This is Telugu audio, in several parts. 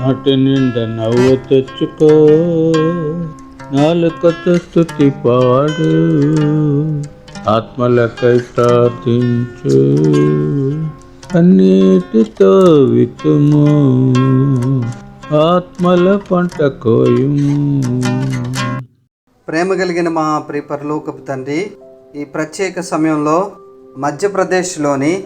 నాటి నిండా నవ్వు తెచ్చుకో. నాలుకతో స్థుతి పాడు. ఆత్మలకై ప్రార్థించు. అన్నిటితో వితుము ఆత్మల పంట కోయుము. ప్రేమ కలిగిన మా ప్రిపర్లోకపు తండ్రి ఈ ప్రత్యేక సమయంలో మధ్యప్రదేశ్లోని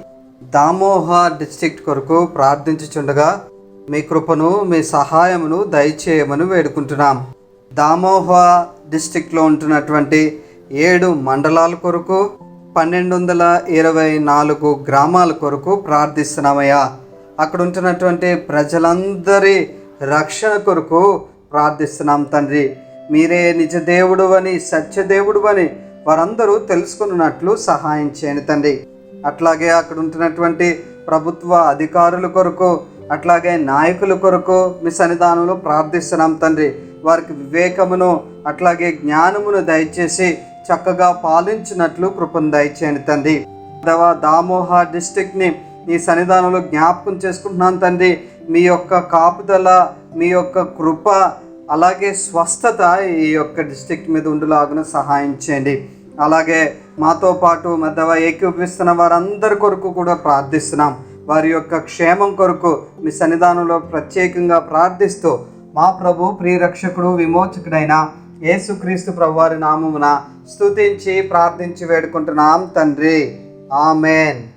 దామోహ డిస్ట్రిక్ట్ కొరకు ప్రార్థించుచుండగా మీ కృపను మీ సహాయమును దయచేయమని వేడుకుంటున్నాం. దామోహ డిస్టిక్లో ఉంటున్నటువంటి ఏడు మండలాల కొరకు పన్నెండు వందల ఇరవై నాలుగు గ్రామాల కొరకు ప్రార్థిస్తున్నామయ్యా. అక్కడ ఉంటున్నటువంటి ప్రజలందరి రక్షణ కొరకు ప్రార్థిస్తున్నాం తండ్రి. మీరే నిజ దేవుడు అని సత్యదేవుడు అని వారందరూ తెలుసుకున్నట్లు సహాయం చేయండి తండ్రి. అట్లాగే అక్కడ ఉంటున్నటువంటి ప్రభుత్వ అధికారుల కొరకు అట్లాగే నాయకుల కొరకు మీ సన్నిధానంలో ప్రార్థిస్తున్నాం తండ్రి. వారికి వివేకమును అట్లాగే జ్ఞానమును దయచేసి చక్కగా పాలించినట్లు కృపను దయచేయండి తండ్రి. దవ దామోహ డిస్టిక్ని నీ సన్నిధానంలో జ్ఞాపకం చేసుకుంటున్నాను తండ్రి. మీ యొక్క కాపుదల మీ యొక్క కృప అలాగే స్వస్థత ఈ యొక్క డిస్టిక్ మీద ఉండులాగున సహాయం చేయండి. అలాగే మాతో పాటు మధ్యవ ఏకీపిస్తున్న వారందరి కొరకు కూడా ప్రార్థిస్తున్నాం. వారి యొక్క క్షేమం కొరకు మీ సన్నిధానంలో ప్రత్యేకంగా ప్రార్థిస్తూ మా ప్రభు ప్రియరక్షకుడు విమోచకుడైన యేసుక్రీస్తు ప్రభు వారి నామమున స్తుతించి ప్రార్థించి వేడుకుంటున్నాం తండ్రి. ఆమెన్.